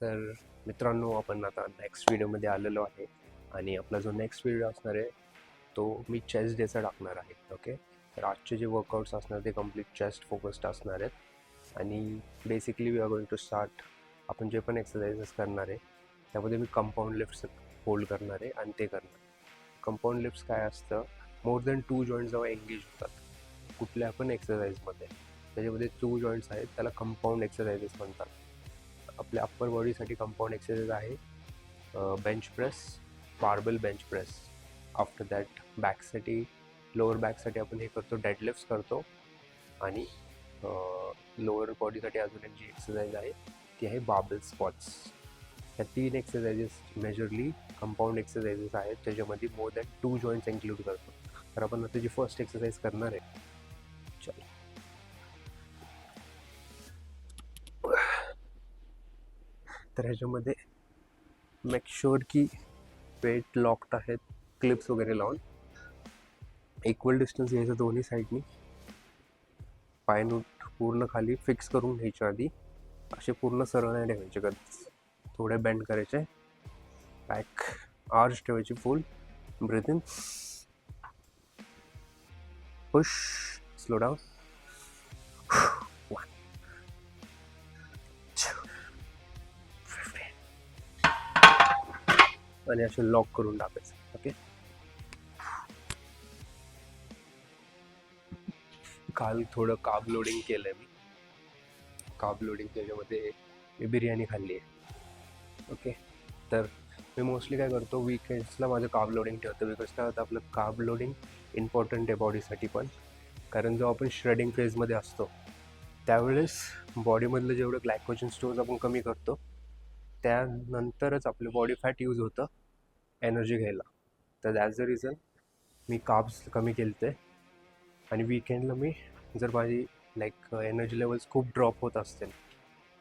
तर मित्रांनो आपण आता नेक्स्ट व्हिडिओमध्ये आलेलो आहे आणि आपला जो नेक्स्ट व्हिडिओ असणार आहे तो मी चेस्ट डेचा टाकणार आहे ओके तर आजचे जे वर्कआउट्स असणार ते कंप्लीट चेस्ट फोकस्ड असणार आहेत. आणि basically we are going to start आपण जे पण एक्सरसाइजेस करणार आहे त्यामध्ये मी कंपाऊंड लिफ्ट्स होल्ड करणार आहे आणि ते करणार. कंपाऊंड लिफ्ट्स काय असतं? मोर दॅन टू जॉईंट जेव्हा एंगेज होतात कुठल्या पण एक्सरसाइजमध्ये त्याच्यामध्ये टू जॉईंट्स आहेत त्याला कंपाऊंड एक्सरसाइजेस म्हणतात. आपल्या अप्पर बॉडीसाठी कंपाऊंड एक्सरसाइज आहे. Bench press barbell bench press after that बॅकसाठी lower बॅकसाठी आपण हे करतो डेडलिफ्ट्स करतो. आणि लोअर बॉडीसाठी अजून एक जी एक्सरसाइज आहे ती आहे बाबल स्पॉट्स ह्या तीन एक्सरसाइजेस मेजरली कंपाऊंड एक्सरसाइजेस आहेत त्याच्यामध्ये more than two joints include करतो. तर आपण आता जी फर्स्ट एक्सरसाइज करणार आहे तर ह्याच्यामध्ये मेक शुअर की वेट लॉक्ड आहेत क्लिप्स वगैरे लावून. इक्वल डिस्टन्स घ्यायचं दोन्ही साईडनी पायनूट पूर्ण खाली फिक्स करून घ्यायच्या आधी असे पूर्ण सरळ नाही ठेवायचे कधीच. थोडे बेंड करायचे. बॅक आर्च ठेवायची full breath in push slow down आणि असे लॉक करून टाकायचं. ओके काल थोडं काब लोडिंग केलंय मी. काब लोडिंग त्याच्यामध्ये मी बिर्याणी खाल्ली आहे. ओके तर मी मोस्टली काय करतो वीकेंड्सला माझं काब लोडिंग ठेवतो. बिकॉज काय होतं आपलं काब लोडिंग इम्पॉर्टंट आहे बॉडीसाठी पण. कारण जो आपण श्रेडिंग फेजमध्ये असतो त्यावेळेस बॉडीमधलं जेवढं ग्लायकोजन स्टोर्स आपण कमी करतो त्यानंतरच आपलं बॉडी फॅट यूज होतं एनर्जी घ्यायला. तर दॅट्स द रिझन मी काब्स कमी केले होते आणि विकेंडला मी जर माझी लाईक एनर्जी लेवल्स खूप ड्रॉप होत असतील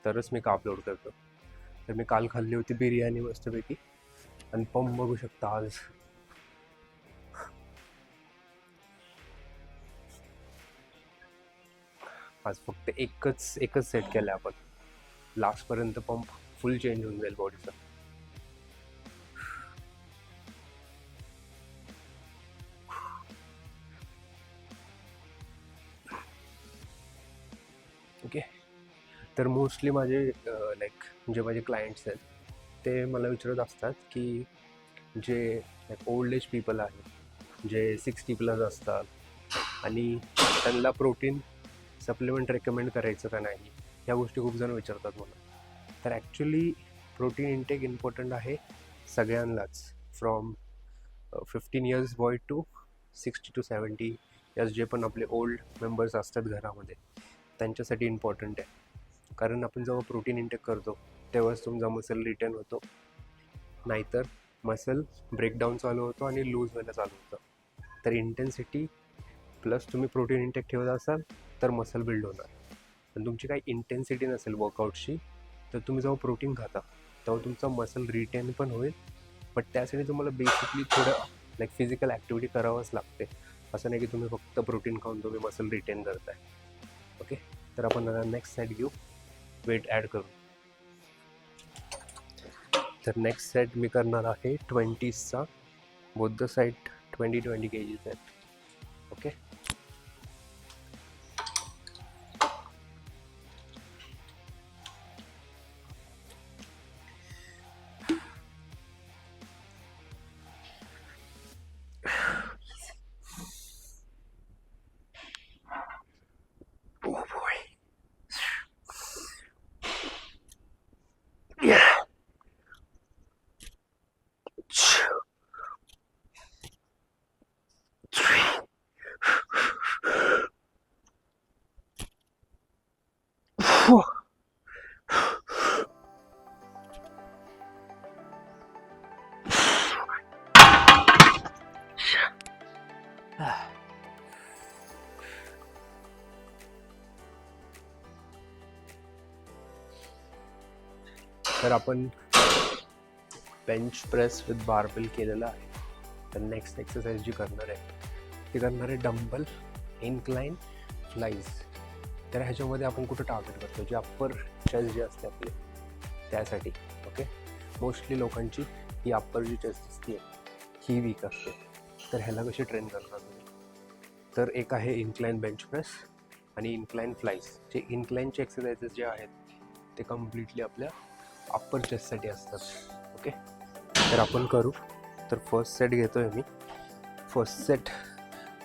तरच मी काप लोड करतो. तर मी काल खाल्ली होती बिर्याणी मस्तपैकी. आणि पंप बघू शकता आज. आज फक्त एकच एकच सेट केलं आपण. लास्टपर्यंत पंप फुल चेंज होऊन जाईल बॉडीचा ओके तर मोस्टली माझे लाईक जे माझे क्लायंट्स आहेत ते मला विचारत असतात की जे लाईक ओल्ड एज पीपल आहेत जे सिक्स्टी प्लस असतात आणि त्यांना प्रोटीन सप्लिमेंट रेकमेंड करायचं का नाही ह्या गोष्टी खूप जण विचारतात मला. तर ॲक्च्युली प्रोटीन इंटेक इम्पॉर्टंट आहे सगळ्यांनाच. From fifteen years boy to sixty to seventy years जे पण आपले ओल्ड मेंबर्स असतात घरामध्ये त्यांच्यासाठी इम्पॉर्टंट आहे. कारण आपण जेव्हा प्रोटीन इंटेक करतो तेव्हाच तुमचा मसल रिटर्न होतो. नाहीतर मसल ब्रेकडाऊन चालू होतो आणि लूज व्हायला चालू होतं. तर इंटेन्सिटी प्लस तुम्ही प्रोटीन इंटेक ठेवत असाल तर मसल बिल्ड होणार. पण तुमची काही इंटेन्सिटी नसेल वर्कआउटशी तर तुम्ही जेव्हा प्रोटीन खाता तेव्हा तुमचा मसल रिटेन पण होईल. बट त्यासाठी तुम्हाला बेसिकली थोडं लाईक फिजिकल ॲक्टिव्हिटी करावंच लागते. असं नाही की तुम्ही फक्त प्रोटीन खाऊन तुम्ही मसल रिटेन करताय. ओके तर आपण नेक्स्ट सेट घेऊ. वेट ॲड करू. तर नेक्स्ट सेट मी करणार आहे ट्वेंटीजचा both the side twenty twenty KGs आहेत. Фух. तर आपण बेंच प्रेस विथ बारबेल केलेला आहे तर नेक्स्ट एक्सरसाइज जी करणार आहे ती करणार आहे डंबल इनक्लाइन फ्लाईज तर ह्याच्यामध्ये आपण कुठं टार्गेट करतो जे अप्पर चेस्ट जे असते आपले त्यासाठी ओके मोस्टली लोकांची ही अप्पर जी चेस्ट असते ही वीक असते. तर ह्याला कशी ट्रेन करणार तुम्ही तर एक आहे इन्क्लाइन बेंच प्रेस आणि इन्क्लाइन फ्लाईज जे इन्क्लाइनचे एक्सरसाइजेस जे आहेत ते कम्प्लिटली आपल्या अप्पर चेस्टसाठी असतात ओके तर आपण करू. तर फर्स्ट सेट घेतो आहे मी. फर्स्ट सेट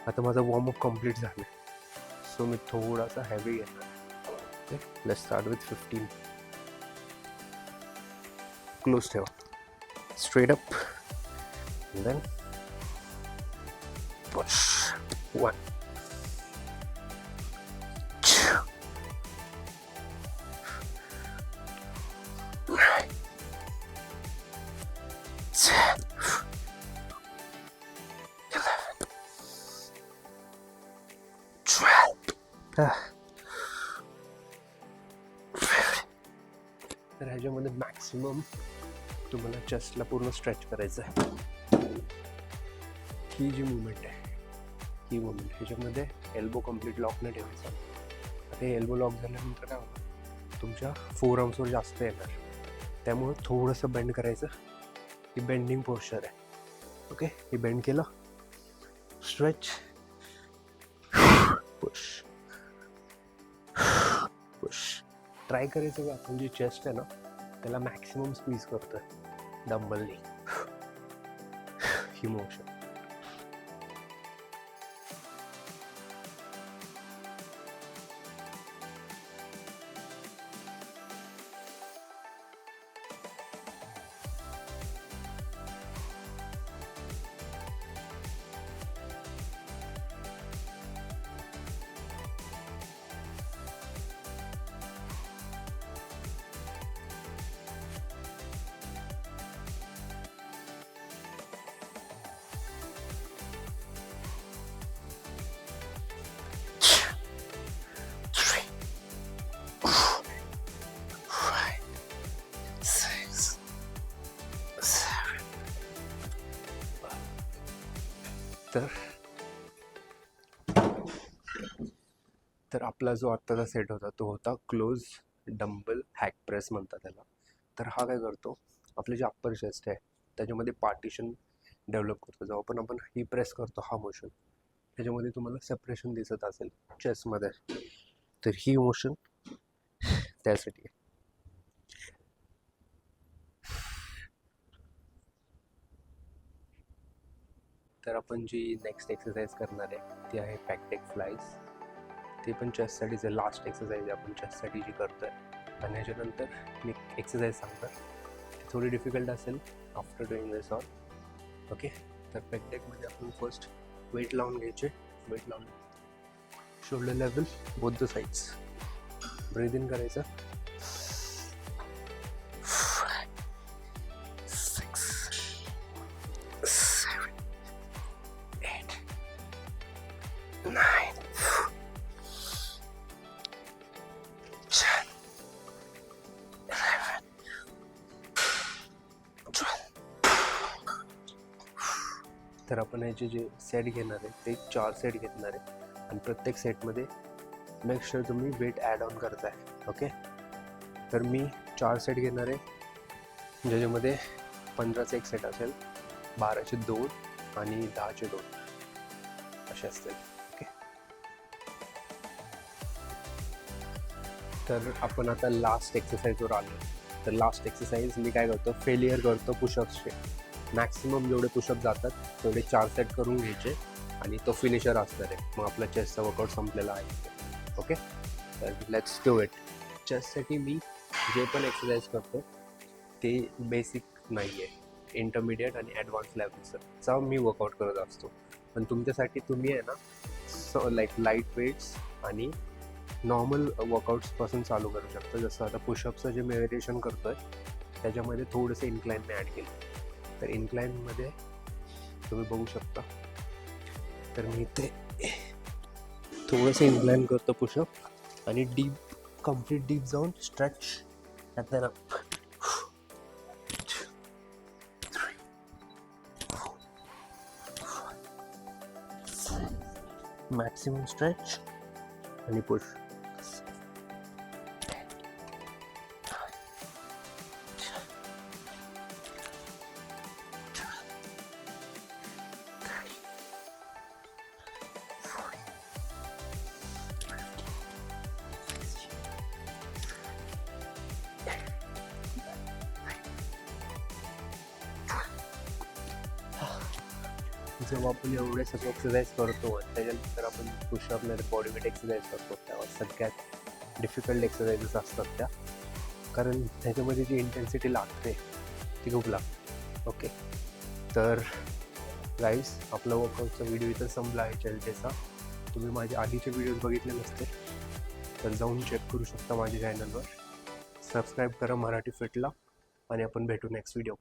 आता माझा वॉर्मअप कंप्लीट झालं. सो मी थोडासा हॅवी घेणार okay let start with fifteen close ठेवा straight up then one Ah. तर ह्याच्यामध्ये मॅक्सिमम तुम्हाला चेस्टला पूर्ण स्ट्रेच करायचं आहे ही जी मुवमेंट आहे ही मुवमेंट ह्याच्यामध्ये एल्बो कंप्लीट लॉक नाही ठेवायचा. आता हे एल्बो लॉक झाल्यानंतर काय होतं तुमच्या फोर आर्म्सवर जास्त येणार. त्यामुळं थोडंसं बेंड करायचं. ही बेंडिंग पोश्चर आहे. ओके हे बेंड केलं. स्ट्रेच ट्राय करायचं का आपण जी चेस्ट आहे ना त्याला मॅक्सिमम स्क्वीज करतोय. डंबलनी इमोशन तर आपला जो आत्ताचा सेट होता तो होता क्लोज डंबल हॅक प्रेस म्हणतात त्याला. तर हा काय करतो आपले जे अप्पर चेस्ट आहे त्याच्यामध्ये पार्टिशन डेव्हलप करतो. जेव्हा पण आपण ही प्रेस करतो हा मोशन त्याच्यामध्ये तुम्हाला सेपरेशन दिसत असेल चेस्टमध्ये तर ही मोशन त्यासाठी आहे. तर आपण जी नेक्स्ट एक्सरसाइज करणार आहे ती आहे पॅकटेक फ्लाईज ते पण चेस्टसाठीच लास्ट एक्सरसाइज आहे आपण चेस्टसाठी जी करतो आहे आणि ह्याच्यानंतर मी एक्सरसाइज सांगतो ती थोडी डिफिकल्ट असेल after doing this all okay तर पेकटेकमध्ये आपण फर्स्ट वेट लावून घ्यायचे. वेट लावून shoulder level both the sides breathe in करायचं. Ten, eleven, twelve. तर आपण याचे जे सेट घेणार आहे ते चार सेट घेणार आहे. आणि प्रत्येक सेटमध्ये मेक शुअर तुम्ही वेट ॲड ऑन करताय ओके तर मी चार सेट घेणार आहे ज्याच्यामध्ये पंधराचं एक सेट असेल बाराचे दोन आणि दहाचे दोन. असे असतील. तर आपण आता लास्ट एक्सरसाइजवर आलो. तर लास्ट एक्सरसाइज मी काय करतो फेलियर करतो पुशअप्सचे मॅक्सिमम जेवढे पुशअप जातात तेवढे चार सेट करून घ्यायचे आणि तो फिनिशर असणार आहे. मग आपला चेस्टचा वर्कआउट संपलेला आहे. ओके तर लेट्स डू इट चेस्टसाठी मी जे पण एक्सरसाइज करतो ते बेसिक नाही आहे इंटरमिडिएट आणि ॲडव्हान्स लेवलचा मी वर्कआउट करत असतो. पण तुमच्यासाठी तुम्ही आहे ना स लाईक लाइट वेट्स आणि नॉर्मल वर्कआउट्सपासून चालू करू शकतो. जसं आता पुशअपचं जे मेडिटेशन करतो आहे त्याच्यामध्ये थोडंसं इन्क्लाइन मी ॲड केलं. तर इन्क्लाईनमध्ये तुम्ही बघू शकता. तर मी ते थोडंसं इन्क्लाईन करतो पुशअप आणि डीप कंप्लीट डीप जाऊन स्ट्रेच त्यात मॅक्सिमम स्ट्रेच आणि पुश जेव्हा म्हणजे आपण एवढे सगळे एक्सरसाइज करतो आणि त्याच्यानंतर आपण पुशअप नाही बॉडी वेट एक्सरसाइज करतो. तेव्हा सगळ्यात डिफिकल्ट एक्सरसाइजेस असतात त्या. कारण त्याच्यामध्ये जी इंटेन्सिटी लागते ती खूप लागते. ओके तर गाईस आपला वर्कआउटचा व्हिडिओ इथं संपला आहे चलतेचा तुम्ही माझे आधीचे व्हिडिओज बघितले नसते तर जाऊन चेक करू शकता माझ्या चॅनलवर सबस्क्राईब करा मराठी फिटला आणि आपण भेटू नेक्स्ट व्हिडिओ